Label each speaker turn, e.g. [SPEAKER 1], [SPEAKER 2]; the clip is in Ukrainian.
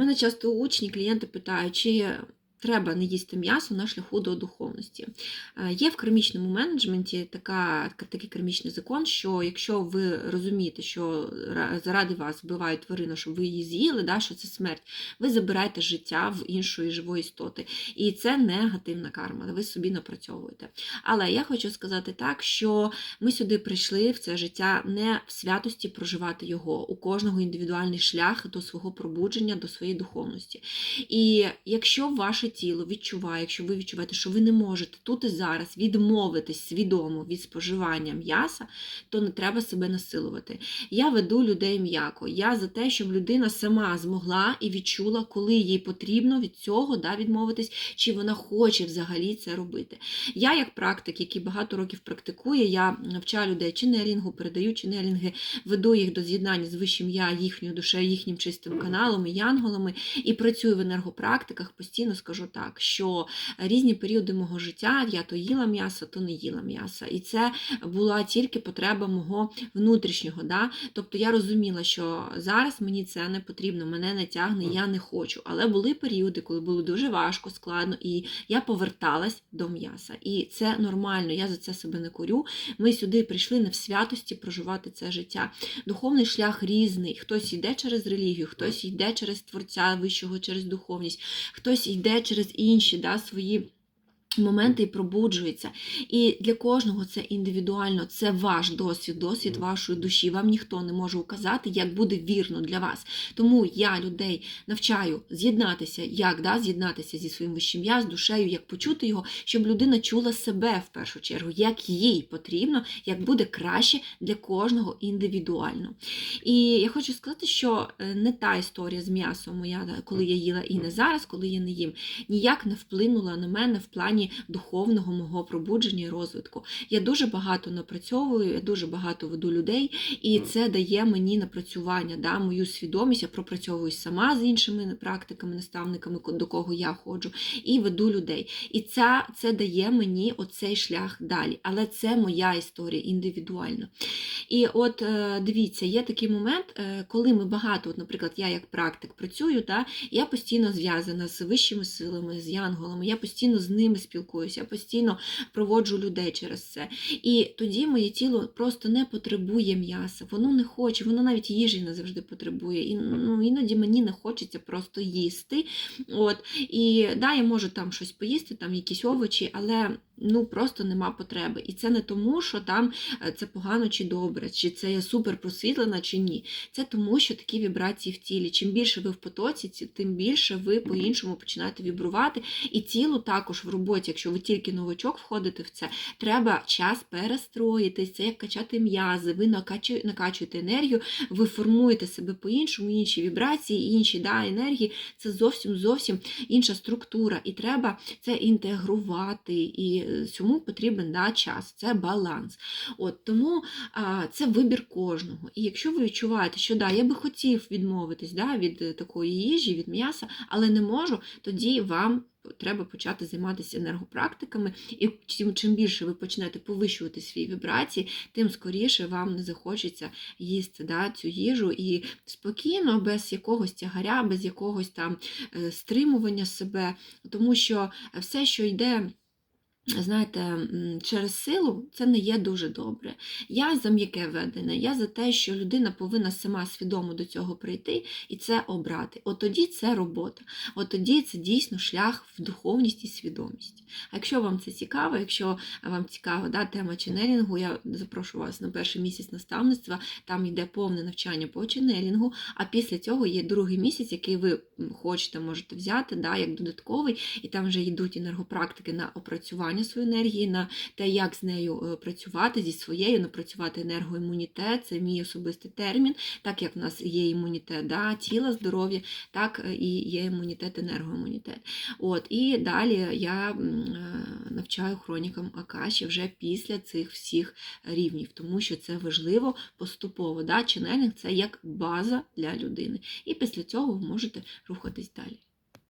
[SPEAKER 1] Мене часто учні, клієнти питають, чи треба не їсти м'ясо на шляху до духовності. Е, Є в кармічному менеджменті така, такий кармічний закон, що якщо ви розумієте, що заради вас вбивають тварину, щоб ви її з'їли, да, що це смерть, ви забираєте життя в іншої живої істоти. І це негативна карма, ви собі напрацьовуєте. Але я хочу сказати так, що ми сюди прийшли в це життя не в святості проживати його. У кожного індивідуальний шлях до свого пробудження, до своєї духовності. І якщо ваше тіло відчуває, якщо ви відчуваєте, що ви не можете тут і зараз відмовитись свідомо від споживання м'яса, то не треба себе насилувати. Я веду людей м'яко. Я за те, щоб людина сама змогла і відчула, коли їй потрібно від цього да, відмовитись, чи вона хоче взагалі це робити. Я, як практик, який багато років практикує, я навчаю людей ченелінгу, передаю ченелінги, веду їх до з'єднання з вищим я, їхньою душею, їхнім чистим каналом і янголами, і працюю в енергопрактиках, постійно скажу так, що різні періоди мого життя я то їла м'ясо, то не їла м'ясо. І це була тільки потреба мого внутрішнього. Да? Тобто я розуміла, що зараз мені це не потрібно, мене не тягне, я не хочу. Але були періоди, коли було дуже важко, складно, і я поверталась до м'яса. І це нормально, я за це себе не корю. Ми сюди прийшли не в святості проживати це життя. Духовний шлях різний. Хтось йде через релігію, хтось йде через творця вищого, через духовність, хтось йде через інші да, свої. Моменти і пробуджується. І для кожного це індивідуально, це ваш досвід, досвід вашої душі. Вам ніхто не може указати, як буде вірно для вас. Тому я людей навчаю з'єднатися, як да, з'єднатися зі своїм вищим я, з душею, як почути його, щоб людина чула себе в першу чергу, як їй потрібно, як буде краще для кожного індивідуально. І я хочу сказати, що е, не та історія з м'ясом моя, коли я їла і не зараз, коли я не їм, ніяк не вплинула на мене в плані духовного мого пробудження і розвитку. Я дуже багато напрацьовую, я дуже багато веду людей, і це дає мені напрацювання, да, мою свідомість. Я пропрацьовую сама з іншими практиками, наставниками, до кого я ходжу, і веду людей. І це, це дає мені оцей шлях далі. Але це моя історія індивідуальна. І от е, дивіться, є такий момент, е, коли ми багато, от, наприклад, я як практик працюю, та, я постійно зв'язана з вищими силами, з янголами, я постійно з ними спілкуюся, я постійно проводжу людей через це. І тоді моє тіло просто не потребує м'яса, воно не хоче, воно навіть їжі не завжди потребує. І ну, іноді мені не хочеться просто їсти. От, І да, я можу там щось поїсти, там якісь овочі, але ну просто нема потреби. І це не тому, що там е, це погано чи добре, чи це я супер просвітлена, чи ні. Це тому, що такі вібрації в тілі. Чим більше ви в потоці, тим більше ви по-іншому починаєте вібрувати. І тілу також в роботі, якщо ви тільки новачок входите в це, треба час перестроїтись, це як качати м'язи, ви накачу- накачуєте енергію, ви формуєте себе по-іншому, інші вібрації, інші да, енергії. Це зовсім зовсім інша структура. І треба це інтегрувати. І цьому потрібен да, час, це баланс. От Тому а, це вибір кожного. І якщо ви відчуваєте, що да, я би хотів відмовитись да, від е, такої їжі, від м'яса, але не можу, тоді вам треба почати займатися енергопрактиками. І чим, більше ви почнете повищувати свої вібрації, тим скоріше вам не захочеться їсти да, цю їжу і спокійно, без якогось тягаря, без якогось там е, стримування себе, тому що все, що йде. Знаєте, через силу це не є дуже добре. Я за м'яке ведення, я за те, що людина повинна сама свідомо до цього прийти і це обрати. От тоді це робота. От тоді це дійсно шлях в духовність і свідомість. А якщо вам це цікаво, якщо вам цікава да, тема ченелінгу, я запрошую вас на перший місяць наставництва, там йде повне навчання по ченелінгу, а після цього є другий місяць, який ви хочете, можете взяти, да, як додатковий, і там вже йдуть енергопрактики на опрацювання своєї енергії, на те, як з нею е, працювати, зі своєю, напрацювати енергоімунітет, це мій особистий термін, так як в нас є імунітет да, тіла, здоров'я, так е, і є імунітет, енергоімунітет. От, і далі я е, навчаю хронікам Акаші вже після цих всіх рівнів, тому що це важливо поступово. Да? Ченелінг це як база для людини. І після цього ви можете рухатись далі.